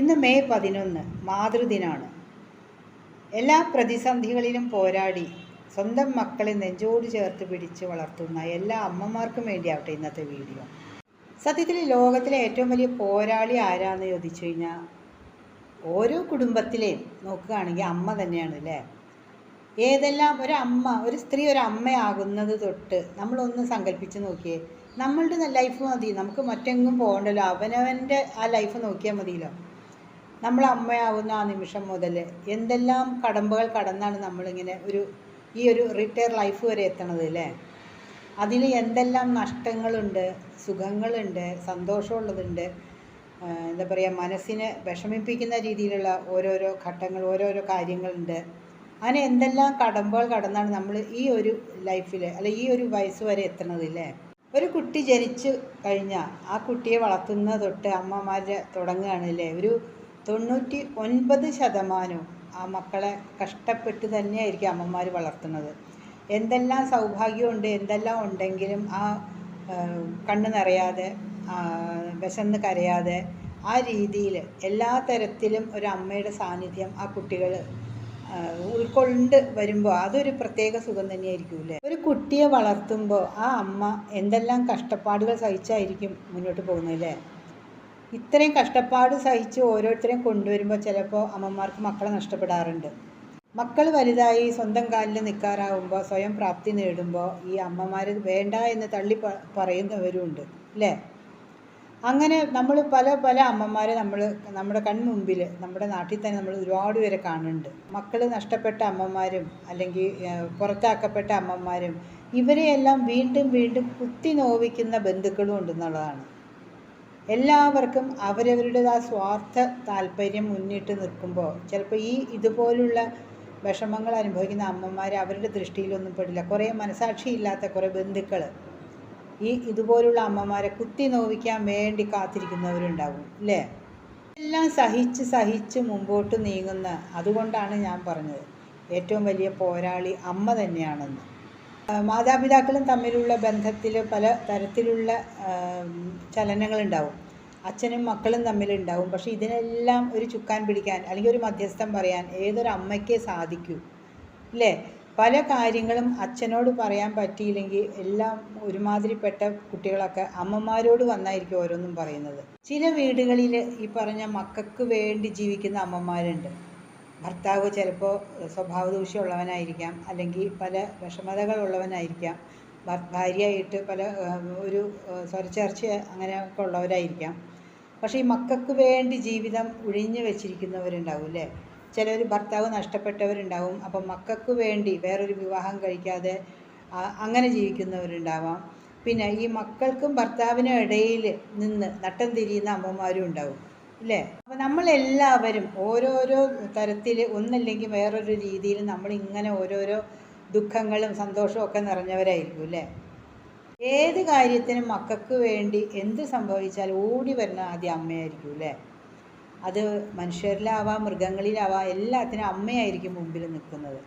ഇന്ന് മെയ് പതിനൊന്ന് മാതൃദിനാണ്. എല്ലാ പ്രതിസന്ധികളിലും പോരാടി സ്വന്തം മക്കളെ നെഞ്ചോട് ചേർത്ത് പിടിച്ച് വളർത്തുന്ന എല്ലാ അമ്മമാർക്കും വേണ്ടിയാവട്ടെ ഇന്നത്തെ വീഡിയോ. സത്യത്തിൽ ലോകത്തിലെ ഏറ്റവും വലിയ പോരാളി ആരാന്ന് ചോദിച്ചു കഴിഞ്ഞാൽ ഓരോ കുടുംബത്തിലെയും നോക്കുകയാണെങ്കിൽ അമ്മ തന്നെയാണ് അല്ലേ? ഏതെല്ലാം ഒരു അമ്മ ഒരു സ്ത്രീ ഒരു അമ്മയാകുന്നത് തൊട്ട് നമ്മളൊന്ന് സങ്കല്പിച്ച് നോക്കിയേ നമ്മളുടെ ലൈഫ് മതി നമുക്ക് മറ്റെങ്ങും പോകണ്ടല്ലോ അവനവന്റെ ആ ലൈഫ് നോക്കിയാൽ മതിയല്ലോ. നമ്മൾ അമ്മയാവുന്ന ആ നിമിഷം മുതൽ എന്തെല്ലാം കടമ്പകൾ കടന്നാണ് നമ്മളിങ്ങനെ ഒരു ഈ ഒരു റിട്ടയർ ലൈഫ് വരെ എത്തണത് അല്ലേ അതിൽ എന്തെല്ലാം നഷ്ടങ്ങളുണ്ട് സുഖങ്ങളുണ്ട് സന്തോഷമുള്ളതുണ്ട് എന്താ പറയുക മനസ്സിനെ വിഷമിപ്പിക്കുന്ന രീതിയിലുള്ള ഓരോരോ ഘട്ടങ്ങൾ ഓരോരോ കാര്യങ്ങളുണ്ട്. അങ്ങനെ എന്തെല്ലാം കടമ്പകൾ കടന്നാണ് നമ്മൾ ഈ ഒരു ലൈഫിൽ അല്ലെ ഈ ഒരു വയസ്സ് വരെ എത്തണത് അല്ലേ ഒരു കുട്ടി ജനിച്ചു കഴിഞ്ഞാൽ ആ കുട്ടിയെ വളർത്തുന്ന തൊട്ട് അമ്മമാർ തുടങ്ങുകയാണ് അല്ലേ ഒരു തൊണ്ണൂറ്റി ഒൻപത് ശതമാനവും ആ മക്കളെ കഷ്ടപ്പെട്ട് തന്നെയായിരിക്കും അമ്മമാർ വളർത്തുന്നത്. എന്തെല്ലാം സൗഭാഗ്യമുണ്ട് എന്തെല്ലാം ഉണ്ടെങ്കിലും ആ കണ്ണ് നിറയാതെ വിശന്ന് കരയാതെ ആ രീതിയിൽ എല്ലാ തരത്തിലും ഒരു അമ്മയുടെ സാന്നിധ്യം ആ കുട്ടികൾ ഉൾക്കൊണ്ട് വരുമ്പോൾ അതൊരു പ്രത്യേക സുഖം തന്നെയായിരിക്കും അല്ലേ? ഒരു കുട്ടിയെ വളർത്തുമ്പോൾ ആ അമ്മ എന്തെല്ലാം കഷ്ടപ്പാടുകൾ സഹിച്ചായിരിക്കും മുന്നോട്ട് പോകുന്നത് അല്ലേ? ഇത്രയും കഷ്ടപ്പാട് സഹിച്ച് ഓരോരുത്തരെയും കൊണ്ടുവരുമ്പോൾ ചിലപ്പോൾ അമ്മമാർക്ക് മക്കളെ നഷ്ടപ്പെടാറുണ്ട്. മക്കൾ വലുതായി സ്വന്തം കാലിൽ നിൽക്കാറാവുമ്പോൾ സ്വയം പ്രാപ്തി നേടുമ്പോൾ ഈ അമ്മമാർ വേണ്ട എന്ന് തള്ളി പറയുന്നവരുമുണ്ട് അല്ലേ? അങ്ങനെ നമ്മൾ പല പല അമ്മമാരെ നമ്മൾ നമ്മുടെ കൺമുമ്പിൽ നമ്മുടെ നാട്ടിൽ തന്നെ നമ്മൾ ഒരുപാട് പേരെ കാണുന്നുണ്ട്. മക്കൾ നഷ്ടപ്പെട്ട അമ്മമാരും അല്ലെങ്കിൽ പുറത്താക്കപ്പെട്ട അമ്മമാരും ഇവരെയെല്ലാം വീണ്ടും വീണ്ടും കുത്തി നോവിക്കുന്ന ബന്ധുക്കളും ഉണ്ടെന്നുള്ളതാണ്. എല്ലാവർക്കും അവരവരുടെ ആ സ്വാർത്ഥ താല്പര്യം മുന്നിട്ട് നിൽക്കുമ്പോൾ ചിലപ്പോൾ ഈ ഇതുപോലുള്ള വിഷമങ്ങൾ അനുഭവിക്കുന്ന അമ്മമാർ അവരുടെ ദൃഷ്ടിയിലൊന്നും പെടില്ല. കുറേ മനസാക്ഷിയില്ലാത്ത കുറേ ബന്ധുക്കൾ ഈ ഇതുപോലുള്ള അമ്മമാരെ കുത്തി നോവിക്കാൻ വേണ്ടി കാത്തിരിക്കുന്നവരുണ്ടാവും അല്ലേ? എല്ലാം സഹിച്ച് സഹിച്ച് മുമ്പോട്ട് നീങ്ങുന്ന അതുകൊണ്ടാണ് ഞാൻ പറഞ്ഞത്. ഏറ്റവും വലിയ പോരാളി അമ്മ തന്നെയാണെന്ന്. മാതാപിതാക്കളും തമ്മിലുള്ള ബന്ധത്തിൽ പല തരത്തിലുള്ള ചലനങ്ങളുണ്ടാവും. അച്ഛനും മക്കളും തമ്മിലുണ്ടാവും. പക്ഷേ ഇതിനെല്ലാം ഒരു ചുക്കാൻ പിടിക്കാൻ അല്ലെങ്കിൽ ഒരു മധ്യസ്ഥം പറയാൻ ഏതൊരു അമ്മയ്ക്കേ സാധിക്കൂ അല്ലേ? പല കാര്യങ്ങളും അച്ഛനോട് പറയാൻ പറ്റിയില്ലെങ്കിൽ എല്ലാം ഒരുമാതിരിപ്പെട്ട കുട്ടികളൊക്കെ അമ്മമാരോട് വന്നായിരിക്കും ഓരോന്നും പറയുന്നത്. ചില വീടുകളിൽ ഈ പറഞ്ഞ മക്കൾക്ക് വേണ്ടി ജീവിക്കുന്ന അമ്മമാരുണ്ട്. ഭർത്താവ് ചിലപ്പോൾ സ്വഭാവ ദൂഷ്യമുള്ളവനായിരിക്കാം അല്ലെങ്കിൽ പല വിഷമതകളുള്ളവനായിരിക്കാം ഭാര്യയായിട്ട് പല ഒരു സ്വരച്ചേർച്ച അങ്ങനെയൊക്കെ ഉള്ളവരായിരിക്കാം. പക്ഷേ ഈ മക്കൾക്ക് വേണ്ടി ജീവിതം ഒഴിഞ്ഞു വെച്ചിരിക്കുന്നവരുണ്ടാവും അല്ലേ ചിലർ ഭർത്താവ് നഷ്ടപ്പെട്ടവരുണ്ടാവും അപ്പം മക്കൾക്ക് വേണ്ടി വേറൊരു വിവാഹം കഴിക്കാതെ അങ്ങനെ ജീവിക്കുന്നവരുണ്ടാവാം. പിന്നെ ഈ മക്കൾക്കും ഭർത്താവിനും ഇടയിൽ നിന്ന് നട്ടം തിരിയുന്ന അമ്മമാരും ഉണ്ടാവും. ഇല്ലേ? അപ്പോൾ നമ്മളെല്ലാവരും ഓരോരോ തരത്തിൽ ഒന്നല്ലെങ്കിൽ വേറൊരു രീതിയിൽ നമ്മൾ നമ്മളിങ്ങനെ ഓരോരോ ദുഃഖങ്ങളും സന്തോഷവും ഒക്കെ നിറഞ്ഞവരായിരിക്കും അല്ലേ ഏത് കാര്യത്തിനും മക്കൾക്ക് വേണ്ടി എന്ത് സംഭവിച്ചാലും ഓടി വരുന്ന ആദ്യം അമ്മയായിരിക്കും അല്ലേ അത് മനുഷ്യരിലാവാം മൃഗങ്ങളിലാവാം എല്ലാത്തിനും അമ്മയായിരിക്കും മുമ്പിൽ നിൽക്കുന്നത്.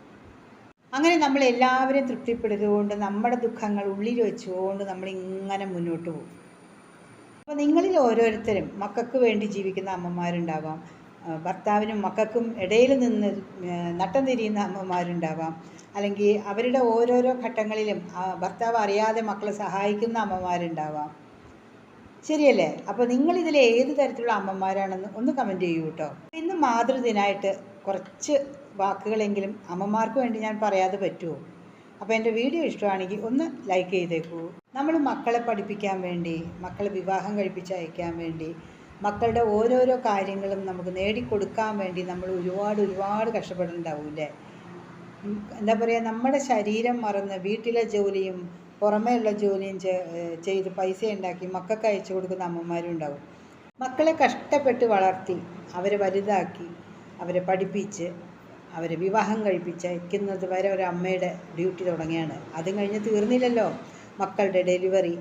അങ്ങനെ നമ്മൾ എല്ലാവരെയും തൃപ്തിപ്പെടുത്തുകൊണ്ട് നമ്മുടെ ദുഃഖങ്ങൾ ഉള്ളിൽ വെച്ചുകൊണ്ട് നമ്മൾ ഇങ്ങനെ മുന്നോട്ട് പോകും. അപ്പോൾ നിങ്ങളിൽ ഓരോരുത്തരും മക്കൾക്ക് വേണ്ടി ജീവിക്കുന്ന അമ്മമാരുണ്ടാവാം. ഭർത്താവിനും മക്കൾക്കും ഇടയിൽ നിന്ന് നട്ടം തിരിയുന്ന അമ്മമാരുണ്ടാവാം. അല്ലെങ്കിൽ അവരുടെ ഓരോരോ ഘട്ടങ്ങളിലും ഭർത്താവ് അറിയാതെ മക്കളെ സഹായിക്കുന്ന അമ്മമാരുണ്ടാവാം. ശരിയല്ലേ? അപ്പോൾ നിങ്ങൾ ഇതിൽ ഏത് തരത്തിലുള്ള അമ്മമാരാണെന്ന് ഒന്ന് കമന്റ് ചെയ്യൂ കേട്ടോ ഇന്ന് മാതൃദിനായിട്ട് കുറച്ച് വാക്കുകളെങ്കിലും അമ്മമാർക്ക് വേണ്ടി ഞാൻ പറയാതെ പറ്റുമോ അപ്പോൾ എന്റെ വീഡിയോ ഇഷ്ടമാണെങ്കിൽ ഒന്ന് ലൈക്ക് ചെയ്തേക്കൂ. നമ്മൾ മക്കളെ പഠിപ്പിക്കാൻ വേണ്ടി മക്കളെ വിവാഹം കഴിപ്പിച്ച് അയക്കാൻ വേണ്ടി മക്കളുടെ ഓരോരോ കാര്യങ്ങളും നമുക്ക് നേടിക്കൊടുക്കാൻ വേണ്ടി നമ്മൾ ഒരുപാട് ഒരുപാട് കഷ്ടപ്പെടുന്നുണ്ടാവൂല്ലേ എന്താ പറയുക നമ്മുടെ ശരീരം മറന്ന് വീട്ടിലെ ജോലിയും പുറമേയുള്ള ജോലിയും ചെയ്ത് പൈസ ഉണ്ടാക്കി മക്കൾക്ക് അയച്ചു കൊടുക്കുന്ന അമ്മമാരും ഉണ്ടാവും മക്കളെ കഷ്ടപ്പെട്ട് വളർത്തി അവരെ വലുതാക്കി അവരെ പഠിപ്പിച്ച് അവരെ വിവാഹം കഴിപ്പിച്ച് അയക്കുന്നത് വരെ ഒരു അമ്മയുടെ ഡ്യൂട്ടി തുടങ്ങിയാണ്. അതും കഴിഞ്ഞ് തീർന്നില്ലല്ലോ മക്കളുടെ ഡെലിവറി.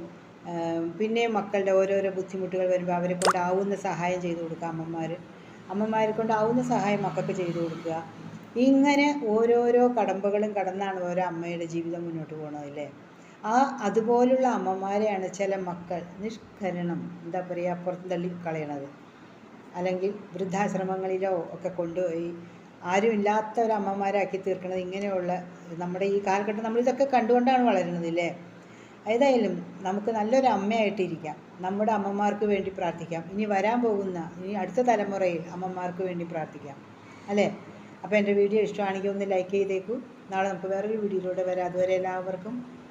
പിന്നെ മക്കളുടെ ഓരോരോ ബുദ്ധിമുട്ടുകൾ വരുമ്പോൾ അവരെ കൊണ്ടാവുന്ന സഹായം ചെയ്തു കൊടുക്കുക അമ്മമാർ അമ്മമാരെ കൊണ്ടാവുന്ന സഹായം മക്കൾക്ക് ചെയ്തു കൊടുക്കുക. ഇങ്ങനെ ഓരോരോ കടമ്പകളും കടന്നാണ് ഓരോ അമ്മയുടെ ജീവിതം മുന്നോട്ട് പോകുന്നത് അല്ലേ? ആ അതുപോലുള്ള അമ്മമാരെയാണ് ചില മക്കൾ നിഷ്കരണം എന്താ പറയുക പുറത്ത് തള്ളി കളയണത്. അല്ലെങ്കിൽ വൃദ്ധാശ്രമങ്ങളിലോ ഒക്കെ കൊണ്ടുപോയി ആരും ഇല്ലാത്ത ഒരു തീർക്കുന്നത് ഇങ്ങനെയുള്ള നമ്മുടെ ഈ കാലഘട്ടം നമ്മളിതൊക്കെ കണ്ടുകൊണ്ടാണ് വളരുന്നത് ഇല്ലേ? ഏതായാലും നമുക്ക് നല്ലൊരു അമ്മയായിട്ടിരിക്കാം. നമ്മുടെ അമ്മമാർക്ക് വേണ്ടി പ്രാർത്ഥിക്കാം. ഇനി വരാൻ പോകുന്ന ഇനി അടുത്ത തലമുറയിൽ അമ്മമാർക്ക് വേണ്ടി പ്രാർത്ഥിക്കാം. അല്ലേ? അപ്പോൾ എന്റെ വീഡിയോ ഇഷ്ടമാണെങ്കിൽ ഒന്ന് ലൈക്ക് ചെയ്തേക്കൂ. നാളെ നമുക്ക് വേറൊരു വീഡിയോയിലൂടെ വരാം. അതുവരെ എല്ലാവർക്കും